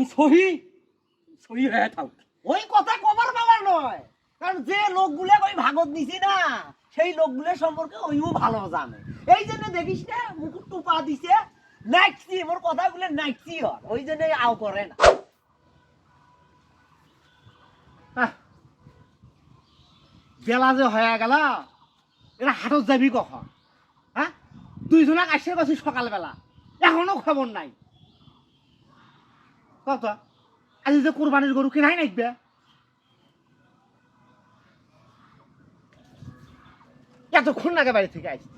আমি সহি? সহি হয়ে থাক। ওই কথা কবার বাবার নয়। কারণ যে লোকগুলো ওই ভাগত নিছি না, সেই লোকগুলো সম্পর্কে ওইও ভালো জানে। এই জন্য দেখিস না, মুকুট টুপা দিছে, নাইটসি, মোর কথাগুলো নাইটসি হয়। ওই জন্য আও করে না। বেলা যে হয়ে গেল এটা হাটত যাবি কখন? হ্যাঁ? দুইজনাক আসে গেছি সকালবেলা। এখনও খবর নাই। কত? আজি যে কোরবানির গরু কিনাই নাকবে এতক্ষণ আগে বাড়ি থেকে আসছি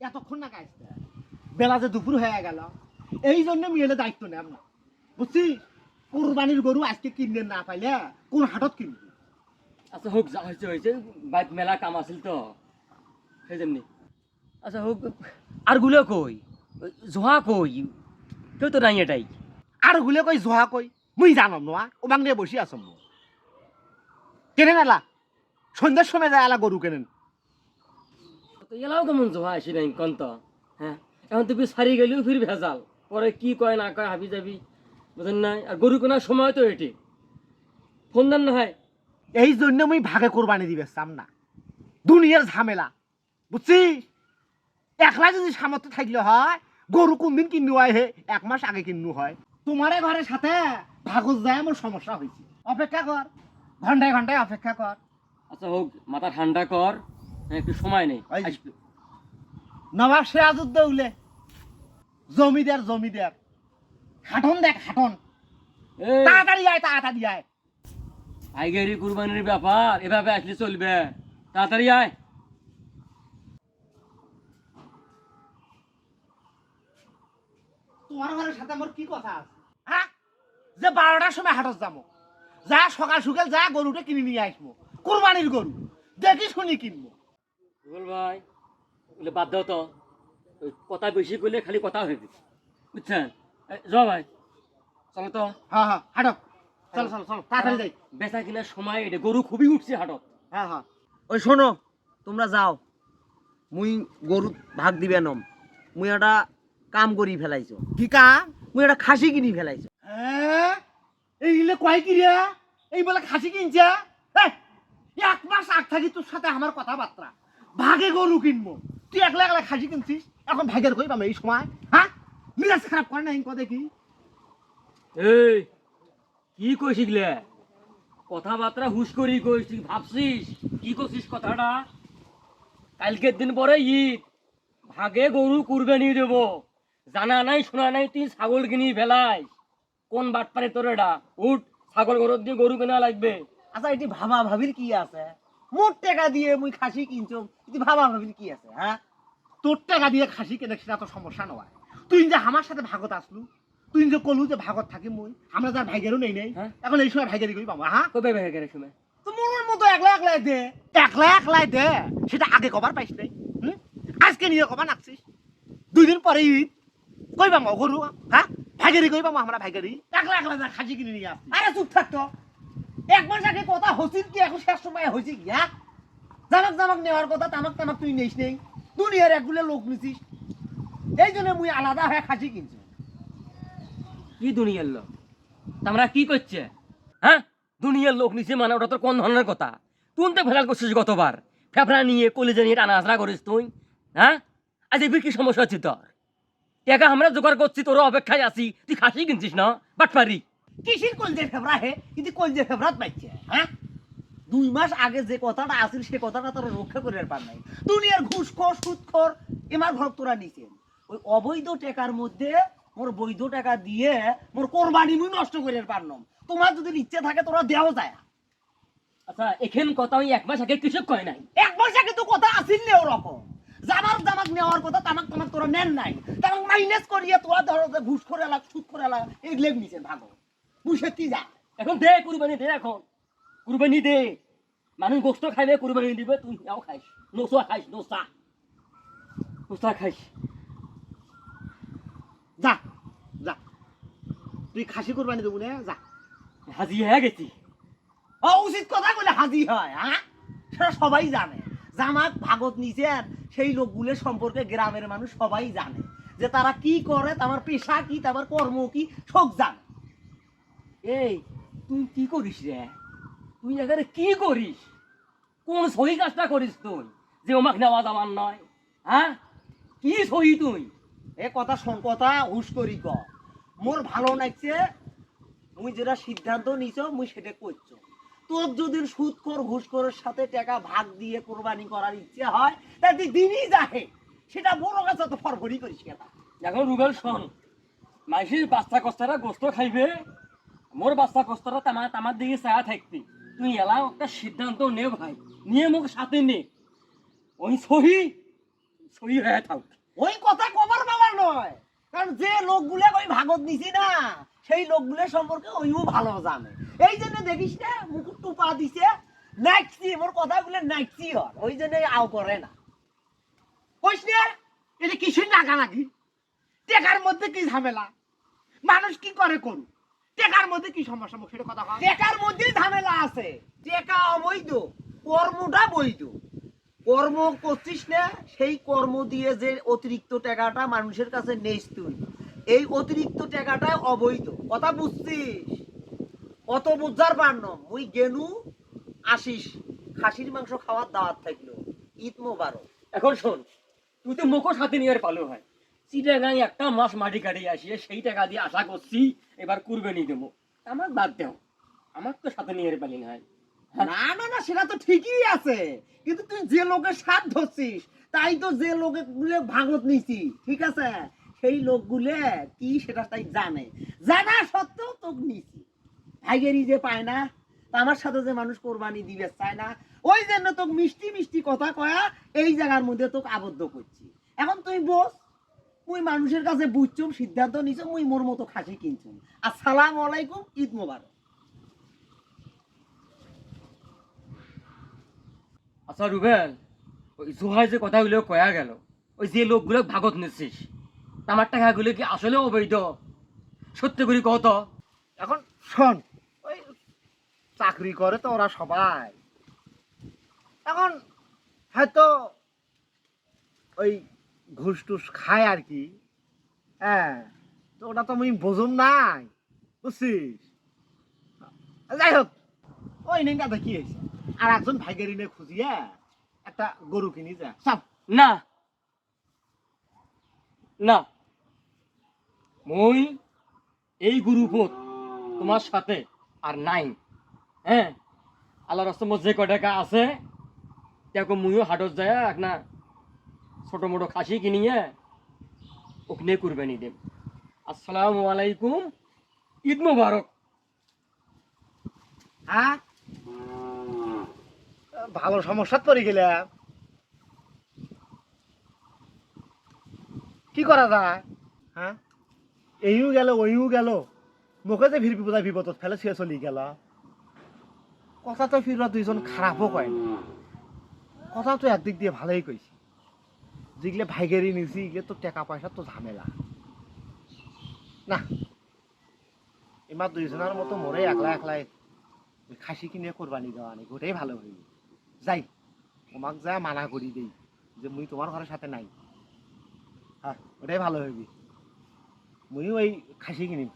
এতক্ষণ না কাজতে বেলা যে দুপুর হয়ে গেল এই জন্য মেয়েলে দায়িত্ব নেব না। বুঝছি? কোরবানির গরু আজকে কিনতে না পাইলে কোন হাটত কিনবি? আচ্ছা হোক যা হয়েছে হয়েছে বাইক মেলা কাম আছিল তো। সেই জন্যে। আচ্ছা হোক আরগুলো কই? জোহা কই? কেউ তো নাই এটাই। আর গুলে কই জোহা কই? মুই জানম নোয়া ওবাং নিয়ে বসি আছম মো কেনেন এলা সন্ধ্যার সময় যায় এলা গরু কেনেন। তো এলাও কেমন জোহা আসি নাই কন্ত হ্যাঁ? এখন তুই সারি গেলেও ফির ভেজাল। পরে কি কয় না কয় হাবি যাবি বুঝেন নাই? আর গরু কেনার সময় তো এটি। ফোন দেন না হয়। এই জন্য মুই ভাগে কোরবানি দিবে চাম না দুনিয়ার ঝামেলা বুঝছি? একলা যদি সামর্থ্য থাকলে হয় গরু কোনদিন কিনু হয় হে? এক মাস আগে কিনু হয়। তোমারে ঘরের সাথে ভাগত যায় আমার সমস্যা হয়েছে অপেক্ষা কর। ঘন্টায় ঘন্টায় অপেক্ষা কর। আচ্ছা হোক মাথা ঠান্ডা কর। হ্যাঁ, একটু সময় নেই। নবাব সিরাজউদ্দৌলে জমিদার জমিদার। হাটন দেখ হাটন। তাড়াতাড়ি আয় তাড়াতাড়ি আয়। আইগেরি কুরবানির ব্যাপার এভাবে আসলে চলবে। তাড়াতাড়ি আয়। তোমার ঘরের সাথে আমার কি কথা আছে? হ্যাঁ যে বারোটার সময় হাটত যাব। যা সকাল সকাল যা গরুটা কিনে নিয়ে আসব। কোরবানির গরু। দেখি শুনি কিনবো। ভাই। বলে বাদ দাও তো। ওই কথা বেশি করলে খালি কথা হয়ে যাবে বুঝছেন? এই, ভাই চলো তো। হ্যাঁ হ্যাঁ। হাঁটো চল চল চল। তাড়াতাড়ি যাই। বেচা কিনার সময় এটা গরু খুবই উঠছে হাটত হ্যাঁ হ্যাঁ। ওই শোনো তোমরা যাও। মুই গরু ভাগ দিবে নম। মুই একটা কাম করি ফেলাইছো। কি কাম মুই একটা খাসি কিনি ফেলাইছো। হ্যাঁ এইগুলো কয় কি রে? এই বলে খাসি কিনছে? এক মাস আগ থাকি তোর সাথে আমার কথাবার্তা। ভাগে গরু কিনবো। তুই একলা একলা খাসি কিনছিস? এখন ভাগের কই পাবো এই সময় হ্যাঁ? মিরাজ খারাপ করে না এই কথা কি? এই কি কইছিস কথাবার্তা হুশ করি কইস তুই ভাবছিস? কি করছিস কথাটা? কালকের দিন পরে ঈদ ভাগে গরু কুরবানি দেব। জানা নাই শোনা নাই তুই ছাগল কিনি ফেলাই কোন বাট পারে তোর এটা? উঠ ছাগল গরু দিয়ে গরু কেনা লাগবে। আচ্ছা এটি ভাবা ভাবির কি আছে? মোট টাকা দিয়ে মুই খাসি কিনছো। এটি ভাবা ভাবির কি আছে হ্যাঁ তোর টাকা দিয়ে খাসি কেনে সেটা তো সমস্যা নয় তুই যে আমার সাথে ভাগত আসলু তুই যে কলু যে ভাগত থাকি মই আমরা যার ভাইগেরও নেই নেই। এখন এই সময় ভাইগেরি করি পাবো হ্যাঁ কবে বেহে গেলে সময় তো মনের মতো একলা একলাই দে একলা একলাই দে সেটা আগে কবার পাইস নাই? আজকে নিয়ে কবার নাকছিস। দুই দিন পরে ঈদ কই পাবো গরু হ্যাঁ ভাইগেরি কই পাবো আমরা ভাইগেরি একলা একলা যা খাসি কিনে নিয়ে আসছি আরে চুপ থাকতো এক মাস কথা হচ্ছিল কি এখন শেষ সময় হয়েছে কি হ্যাঁ জামাক জামাক নেওয়ার কথা, তামাক তামাক তুই নেইস নেই। দুনিয়ার একগুলো লোক নিছিস। এই জন্য মুই আলাদা হয়ে খাসি কিনছি। কি দুনিয়ার লোক? তা আমরা কি করছে হ্যাঁ দুনিয়ার লোক নিচে মানে ওটা তোর কোন ধরনের কথা? তুই তো ফেলাল করছিস গতবার ফেফড়া নিয়ে, কলেজে নিয়ে টানা আসরা করিস তুই হ্যাঁ আজ এবার কি সমস্যা হচ্ছে তোর টাকা আমরা জোগাড় করছি তোর অপেক্ষায় আছি। তুই খাসি কিনছিস না? বাট পারি কিসির কলজে ফেবরা হে? কিন্তু কলজে ফেবরাত পাইছে হ্যাঁ? দুই মাস আগে যে কথাটা আসিল সে কথাটা তোরা রক্ষা করে পার নাই। দুনিয়ার ঘুষখোর সুদখোর এমার নিছেন। ওই অবৈধ টাকার মধ্যে মোর বৈধ টাকা দিয়ে মোর কোরবানি মুই নষ্ট করে পারলাম তোমার যদি ইচ্ছে থাকে তোরা দেওয়া যায়। আচ্ছা এখান কথা আমি এক মাস আগে কৃষক কয় নাই? এক মাস আগে তো কথা আসিল নে ওরকম। জামাক জামাক নেওয়ার কথা তামাক তামাক তোরা নেন নাই। তামাক মাইনাস করিয়ে তোরা ধরো ঘুষ করে এলাক সুদ করে এলাক এগুলো নিছেন ভাগো। মুই সত্যি যা। এখন দে কুরবানি দে এখন। কুরবানি দে। মানুষ গোস্ত খাইলে কুরবানি দিবে তুমি এও খাইস। নোসা খাইস, নোসা। নোসা খাইস। যা যা। তুই খাসি কুরবানি দেবো না, যা। হাজি হয়ে গেছি। ও উচিত কথা বলে হাজি হয় হ্যাঁ সেটা সবাই জানে। জামাত ভাগত নিজের সেই লোকগুলো সম্পর্কে গ্রামের মানুষ সবাই জানে। যে তারা কি করে, তার পেশা কি, তার কর্ম কি, সব জানে। এই তুই কি করিস রে? তুই এখানে কি করিস? কোন সহি কাজটা করিস তুই যে ওমাক নেওয়া যাওয়ার নয়? হ্যাঁ? কি সহি তুই? এ কথা শোন কথা হুশ করি ক। মোর ভালো লাগছে মুই যেটা সিদ্ধান্ত নিছ মুই সেটা করছ। তোর যদি সুদখোর ঘুষখোরের সাথে টাকা ভাগ দিয়ে কোরবানি করার ইচ্ছে হয় তা তুই দিনই যাহে। সেটা বড় কাছে তো ফরফরি করিস কেনা? এখন রুবেল শোন মাইসির বাচ্চা কস্তারা গোস্ত খাইবে মোর বাচ্চা কস্তারা তামার তামার দিকে থাকবি তুই এলাও একটা সিদ্ধান্ত নে ভাই। নিয়ে মুখ সাথে নে। ওই সহি সহি হয়ে থাক। ওই কথা কবার বাবার নয়। কারণ যে লোকগুলো ওই ভাগত নিছি না, সেই লোকগুলো সম্পর্কে ওইও ভালো জানে। এই জন্য দেখিস না, মুকুট টুপা দিছে মোর কথাগুলো ওই জন্য আও করে না। কইস না এটা নাগা নাকি টেকার মধ্যে কি ঝামেলা? মানুষ কি করে করু টেকার মধ্যে কি সমস্যা? মুখ সেটা কথা টেকার মধ্যেই ঝামেলা আছে। টেকা অবৈধ কর্মটা বৈধ। কর্ম করছিস না সেই কর্ম দিয়ে যে অতিরিক্ত টাকাটা মানুষের কাছে নেইস তুই। এই অতিরিক্ত টাকাটা অবৈধ। কথা বুঝছিস? কত বুঝার পারন মুই গেনু আসিস। খাসির মাংস খাওয়ার দাওয়াত থাকল। ঈদ মোবারক। এখন শোন তুই তো মুখও সাথে নিয়ে আর পালো হয়। চিটাগাং একটা মাস মাটি কাটিয়ে আসিয়ে সেই টাকা দিয়ে আশা করছি এবার কুরবানি দেবো। আমার বাদ দেও। আমার তো সাথে নিয়ে পালি না না না না সেটা তো ঠিকই আছে। কিন্তু তুই যে লোকের সাথ ধরছিস তাই তো যে লোকগুলো ভাগত নিছি ঠিক আছে? সেই লোকগুলো কি সেটা তাই জানে। জানা সত্ত্বেও তোকে নিছি। ভাইগেরই যে পায় না আমার সাথে যে মানুষ কোরবানি দিবে চায় না ওই জন্য তোকে মিষ্টি মিষ্টি কথা কয়া এই জায়গার মধ্যে তোকে আবদ্ধ করছি। এখন তুই বস। মুই মানুষের কাছে বুঝছুম সিদ্ধান্ত নিছ মুই মোর মতো খাসি কিনছুম। আসসালামু আলাইকুম ঈদ মোবারক। আচ্ছা রুবেল ওই জোহাই যে কথাগুলো কয়া গেল ওই যে লোকগুলো ভাগত নিচ্ছিস আমার টাকাগুলো কি আসলে অবৈধ? সত্যি করি কত এখন শোন ওই চাকরি করে তো ওরা সবাই। এখন হয়তো ওই ঘুষ টুস খায় আর কি। হ্যাঁ তো ওটা তো আমি বোঝুম নাই, বুঝছিস? যাই হোক, ওই নেঙ্গাতে কি হয়েছে আর একজন ভাইগেরি নে খুঁজিয়ে একটা গরু কিনি যা। সব না। না। মই এই গ্রুপত তোমার সাথে আর নাই। হ্যাঁ? আল্লাহ রস্তমত যে কটাকা আছে দেখো মুইও হাটত যায় না ছোট মোটো খাসি কিনিয়ে ওখানে কুরবানি দেব আসসালামু আলাইকুম, ঈদ মুবারক। হ্যাঁ? ভালো সমস্যা পড়ে গেলাম কি করা যায়? হ্যাঁ? এইও গেল, ওইও গেল। মুখে যে ভিড় বিপদায় বিপদত ফেলে শুয়ে চলি গেল। কথা তো ফিরবা দুইজন খারাপও কয় কথা তো একদিক দিয়ে ভালোই কইছি। যেগুলো ভাইগেরি নিছি, এগুলো তো টাকা পয়সা তো ঝামেলা। না, এবার দুইজনের মতো মরে একলা একলাই ওই খাসি কিনে কোরবানি দেওয়া নেই ওটাই ভালো হইবে। যাই, তোমাক যা মানা করি দেই, যে মুই তোমার ঘরের সাথে নাই। হ্যাঁ ওটাই ভালো হইবি। মুই ওই খাসি কিনিম।